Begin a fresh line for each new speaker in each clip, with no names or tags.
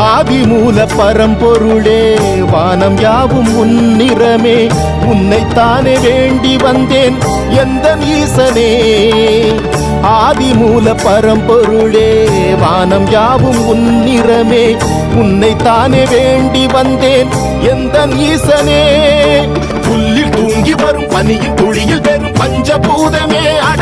ஆதிமூல பரம்பொருளே வானம் யாவும் உன்னிறமே உன்னைத்தானே வேண்டி வந்தேன் எந்த ஈசனே ஆதிமூல பரம்பொருளே வானம் யாவும் உன்னிறமே உன்னைத்தானே வேண்டி வந்தேன் எந்த ஈசனே புல்லில் தூங்கி வரும் பனியில் துளியில் வெறும் பஞ்சபூதமே அட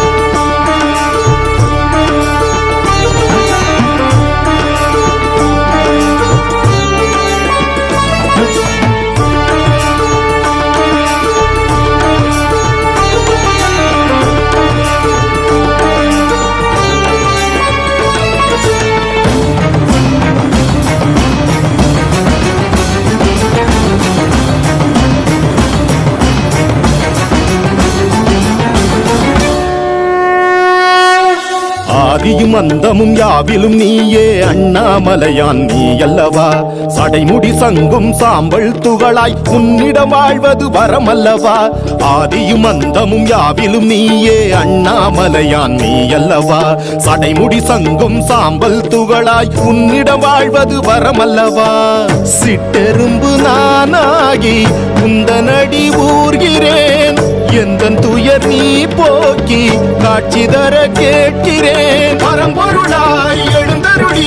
ஆதியும் அந்தமும் யாவிலும் நீயே அண்ணாமலையான் நீ அல்லவா சடைமுடி சங்கும் சாம்பல் துகளாய் உன்னிடம் வாழ்வது வரமல்லவா? ஆதியும் அந்தமும் யாவிலும் நீயே அண்ணாமலையான் நீ அல்லவா சடைமுடி சங்கும் சாம்பல் துகளாய் உன்னிடம் வாழ்வது வரமல்லவா? சிட்டெரும்பு நானாகி உந்தனடி ஊர்கிறேன் எந்த துயர் நீ போக்கி காட்சி தர கேட்கிறேன். பரம்பொருளாய் எழுந்தருளி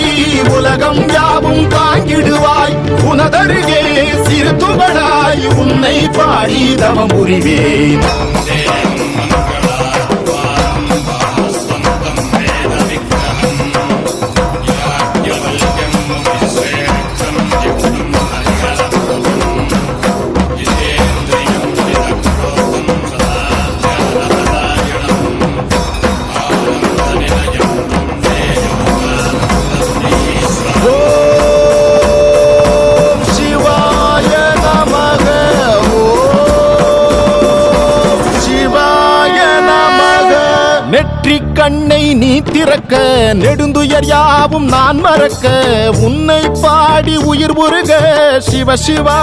உலகம் யாவும் தாங்கிடுவாய். உனதருகே சிறு துகளாய் உன்னை பாடி தவம் புரிவேன் வெற்றி கண்ணை நீ திறக்க நெடுந்துயர் யாவும் நான் மறக்க உன்னை பாடி உயிர் முருக சிவ சிவா.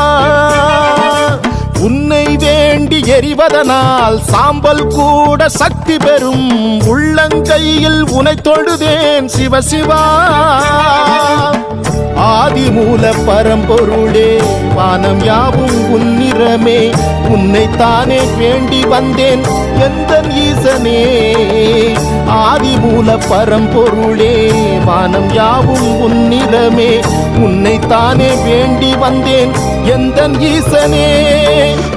உன்னை வேண்டி எரிவதனால் சாம்பல் கூட சக்தி பெறும் உள்ளங்கையில் உனை தொழுதேன் சிவ சிவா. ஆதிமூல பரம்பொருளே வானம் யாவும் உன்னிறமே உன்னைத்தானே வேண்டி வந்தேன் எந்த ஈசனே. ஆதிமூல பரம்பொருளே வானம் யாவும் உன்னிறமே உன்னைத்தானே வேண்டி வந்தேன் எந்த ஈசனே.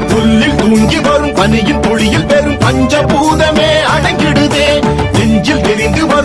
புல்லில் தூங்கி வரும் பனியின் துளியில் பெரும் பஞ்சபூதமே அடங்கிடுதே நெஞ்சில் தெரிந்து வரும்